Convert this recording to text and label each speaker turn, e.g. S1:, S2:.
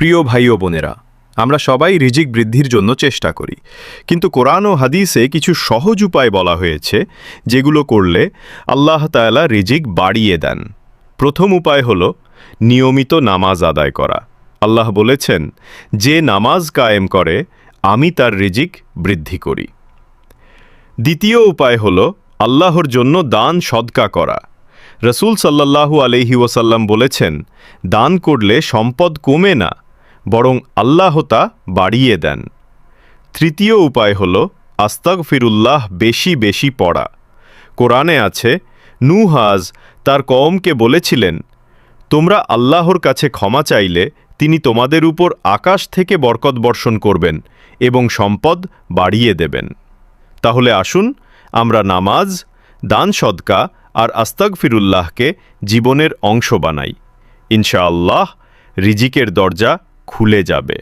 S1: প্রিয় ভাই ও বোনেরা, আমরা সবাই রিজিক বৃদ্ধির জন্য চেষ্টা করি। কিন্তু কোরআন ও হাদিসে কিছু সহজ উপায় বলা হয়েছে, যেগুলো করলে আল্লাহ তাআলা রিজিক বাড়িয়ে দেন। প্রথম উপায় হল নিয়মিত নামাজ আদায় করা। আল্লাহ বলেছেন, যে নামাজ কায়েম করে, আমি তার রিজিক বৃদ্ধি করি। দ্বিতীয় উপায় হল আল্লাহর জন্য দান সদকা করা। রসুল সাল্লাল্লাহু আলহি ওসাল্লাম বলেছেন, দান করলে সম্পদ কমে না বরং আল্লাহ তা বাড়িয়ে দেন। তৃতীয় উপায় হল আস্তাগ ফিরুল্লাহ বেশি বেশি পড়া। কোরআনে আছে নুহাজ তার কওমকে বলেছিলেন, তোমরা আল্লাহর কাছে ক্ষমা চাইলে তিনি তোমাদের উপর আকাশ থেকে বরকত বর্ষণ করবেন এবং সম্পদ বাড়িয়ে দেবেন। তাহলে আসুন, আমরা নামাজ, দান সদকা আর আস্তাগ ফিরুল্লাহকে জীবনের অংশ বানাই। ইনশাআল্লাহ, রিজিকের দরজা খুলে যাবে।